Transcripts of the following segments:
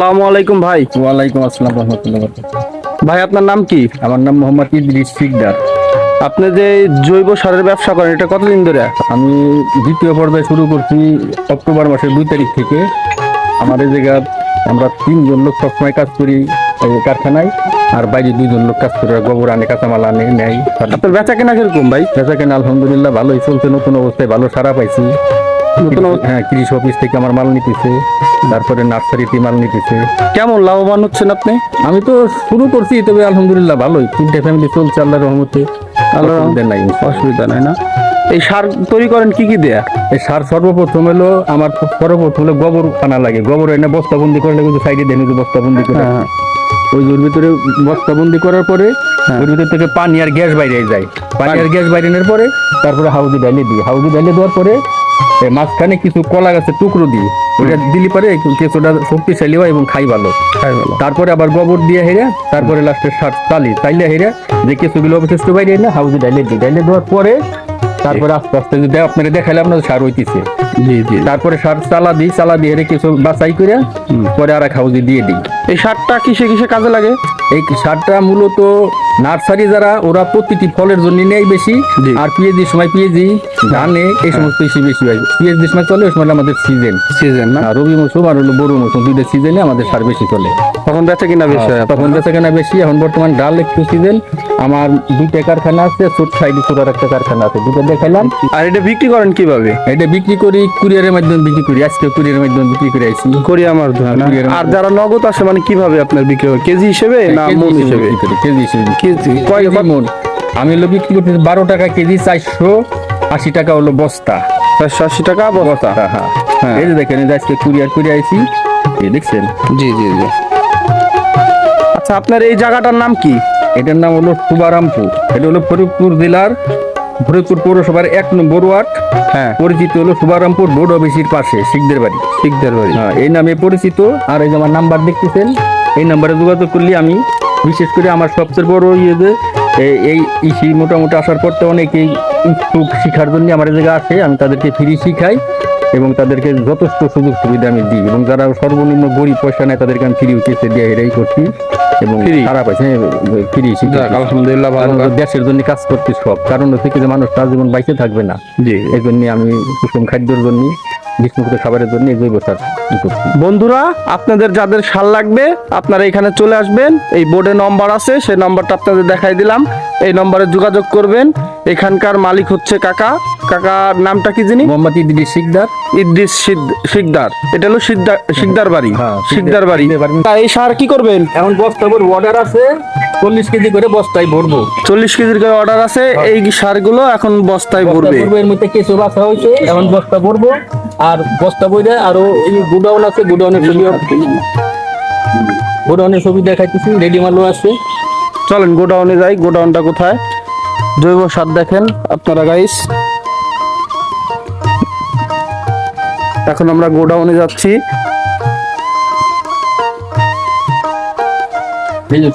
আসসালামু আলাইকুম ভাই। ওয়ালাইকুম আসসালাম রহমতুল্লাহ ভাই আপনার নাম কি? আমার নাম মোহাম্মদ ইদ্রিস শিকদার আপনি যে জৈব সারের ব্যবসা করেন এটা কতদিন ধরে? আমি দ্বিতীয় পর্যায়ে শুরু করছি অক্টোবর মাসের দুই তারিখ থেকে। আমার এই জায়গা আমরা তিনজন লোক সবসময় কাজ করি কারখানায় আর বাইরে দুইজন লোক কাজ করে গোবর আনে কাঁচামাল আনে নেয়। আপনার বেচা কেনা কীরকম ভাই? বেচা কেনা আলহামদুলিল্লাহ ভালোই চলছে নতুন অবস্থায় ভালো সারা পাইছি। নতুন হ্যাঁ কৃষি অফিস থেকে আমার মাল নিতেছে তারপরে নার্সারিতে মাল নিতেছে। কেমন লাভবান হচ্ছেন আপনি? আমি তো শুরু করছি তবে আলহামদুলিল্লাহ ভালোই। তিনটে ফ্যামিলি চলছে আল্লাহর রহমতে। রহমতে। নাই। অসুবিধা নাই না? এই সার তৈরি করেন কি কি দেয়া? এই সার সর্বপ্রথম হলো আমার সর্বপ্রথম হলো গোবর আনা লাগে। গোবর এনে বস্তাবন্দি করলে কিন্তু সাইডে দেখেন যে বস্তাবন্দি করে। হ্যাঁ, ওই ওর ভিতরে বস্তাবন্দি করার পরে ওর ভিতর থেকে পানি আর গ্যাস বাইরে যায়। পানি আর গ্যাস বাইরের পরে তারপরে হাউজি ডালে দিই। হাউজি ডালে দেওয়ার পরে মাঝখানে কিছু কলা গাছের টুকরো দিই। ওটা দিলি পরে কিছুটা শক্তিশালী হয় এবং খাই ভালো। খাই ভালো। তারপরে আবার গোবর দিয়ে হেরে তারপরে লাস্টে সার চালি চাইলে হেরে যে কিছুগুলো অবশিষ্ট বাইরে না হাউজি ডাইলে দিই। ডাইলে দেওয়ার পরে তারপরে আস্তে আস্তে যদি আপনারা দেখাইলে আপনার সার হইতেছে। জি জি। তারপরে সার চালা দিই চালা দিয়ে কিছু বাছাই করে পরে আর এক হাউজি দিয়ে দিই। এই সারটা কিসে কিসে কাজে লাগে? এই সারটা মূলত নার্সারি যারা ওরা প্রতিটি ফলের জন্য নেয় বেশি আর পিএইচডির সময় পিএইচডি ধানে এই সমস্ত বেশি বেশি হয়। পিএইচডির সময় চলে ওই সময় আমাদের সিজন সিজন না? রবি মৌসুম আর হলো বড় মৌসুম দুইটা সিজনে আমাদের সার বেশি চলে। তখন বেচা কিনা বেশি হয় তখন বেচা কিনা বেশি এখন বর্তমান ডাল একটু সিজন আমার দুইটা কারখানা আছে ছোট সাইডে ছোট একটা কারখানা আছে দুটো দেখাইলাম। আর এটা বিক্রি করেন কীভাবে? এটা বিক্রি করি কুরিয়ারের মাধ্যমে বিক্রি করি আজকে কুরিয়ারের মাধ্যমে বিক্রি করে আইছি। করি আমার আর যারা নগদ আসে মানে কীভাবে আপনার বিক্রি হয় কেজি হিসেবে না কেজি মন হিসেবে কেজি হিসেবে কেজি কয় মন? আমি হলো বিক্রি করতেছি বারো টাকা কেজি চারশো আশি টাকা হলো বস্তা। চারশো আশি টাকা বস্তা। হ্যাঁ। হ্যাঁ। এই যে দেখেন আজকে কুরিয়ার করে আইছি। দেখছেন? জি জি জি। আচ্ছা আপনার এই জায়গাটার নাম কি? এটার নাম হলো সুবারামপুর। এটা হলো ফরিদপুর জেলার ফরিদপুর পৌরসভার এক নম্বর ওয়ার্ড। হ্যাঁ। পরিচিত হলো সুবারামপুর বোর্ড অফিসের পাশে শিখদের বাড়ি। শিখদের বাড়ি। হ্যাঁ, এই নামে পরিচিত। আর এই যে আমার নাম্বার দেখতেছেন এই নাম্বারে যোগাযোগ করলে আমি বিশেষ করে আমার সবচেয়ে বড় ইয়ে যে এই- ইসি মোটামুটি আসার পর তো অনেকেই ইচ্ছুক শিখার জন্য আমার এই জায়গা আছে আমি তাদেরকে ফ্রি শিখাই। এবং তাদেরকে যথেষ্ট সুযোগ সুবিধা আমি দিই। এবং যারা সর্বনিম্ন গরিব পয়সা নেয় তাদেরকে আমি ফ্রি কেসে দিয়ে এটাই করছি। এবং খারাপ আছে ফ্রি আলহামদুলিল্লাহ ভালো দেশের জন্য কাজ করতে সব। কারণ হচ্ছে যে মানুষ তার জীবন বাইসে থাকবে না। জি। এই জন্য আমি সুষম খাদ্যের জন্য বিষ্ণুপুরের খাবারের জন্য জৈব সার বন্ধুরা আপনাদের যাদের সার লাগবে আপনারা এখানে চলে আসবেন। এই বোর্ডে নম্বর আছে সেই নম্বরটা আপনাদের দেখাই দিলাম। এই নম্বরে যোগাযোগ করবেন। এখানকার মালিক হচ্ছে কাকা। কাকার নামটা কি জানি মোহাম্মদ ইদ্রিস শিকদার। ইদ্রিস শিকদার। এটা হলো শিকদার শিকদার বাড়ি। হ্যাঁ, শিকদার বাড়ি। তা এই সার কি করবেন? এখন বস্তা ভর অর্ডার আছে চল্লিশ কেজি করে বস্তায় ভরবো। চল্লিশ কেজির করে অর্ডার আছে এই সারগুলো এখন বস্তায় ভরবে। এর মধ্যে কিছু বাছা হয়েছে এখন বস্তা ভরবো আর বস্তা বইরে আরও এই গুডাউন আছে গুডাউনের ছবি গুডাউনের ছবি দেখাইতেছি রেডি মালও আছে। চলেন গোডাউনে যাই গোডাউনটা কোথায়? জৈব সার দেখেন আপনারা গাইস এখন আমরা গোডাউনে যাচ্ছি।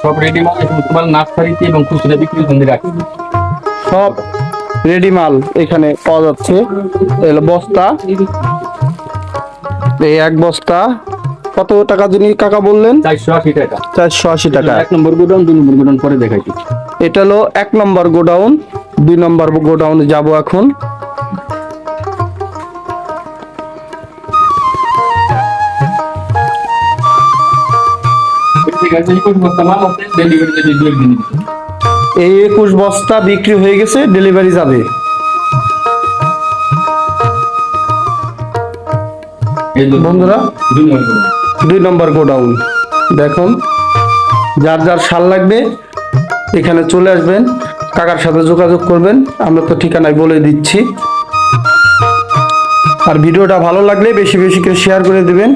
সব রেডি মাল তোমার নার্সারিতে এবং খুচরা বিক্রির রাখি সব রেডি মাল এখানে পাওয়া যাচ্ছে। বস্তা। এই এক বস্তা। কত টাকা যিনি কাকা বললেন? চারশো আশি টাকা। চারশো আশি টাকা। এক নম্বর গুডাউন দুই নম্বর গুডাউন পরে দেখাইছি। এটা হলো এক নম্বর গোডাউন দুই নম্বর গোডাউনে যাব এখন। এই একুশ বস্তা বিক্রি হয়ে গেছে ডেলিভারি যাবে। বন্ধুরা? দুই নম্বর গুডাউন। দুই নম্বর গোডাউন। দেখুন, যার যার সার লাগবে, এখানে চলে আসবেন, কাকার সাথে যোগাযোগ করবেন, আমরা তো ঠিকানায় বলে দিচ্ছি। আর ভিডিওটা ভালো লাগলে বেশি বেশি করে শেয়ার করে দেবেন।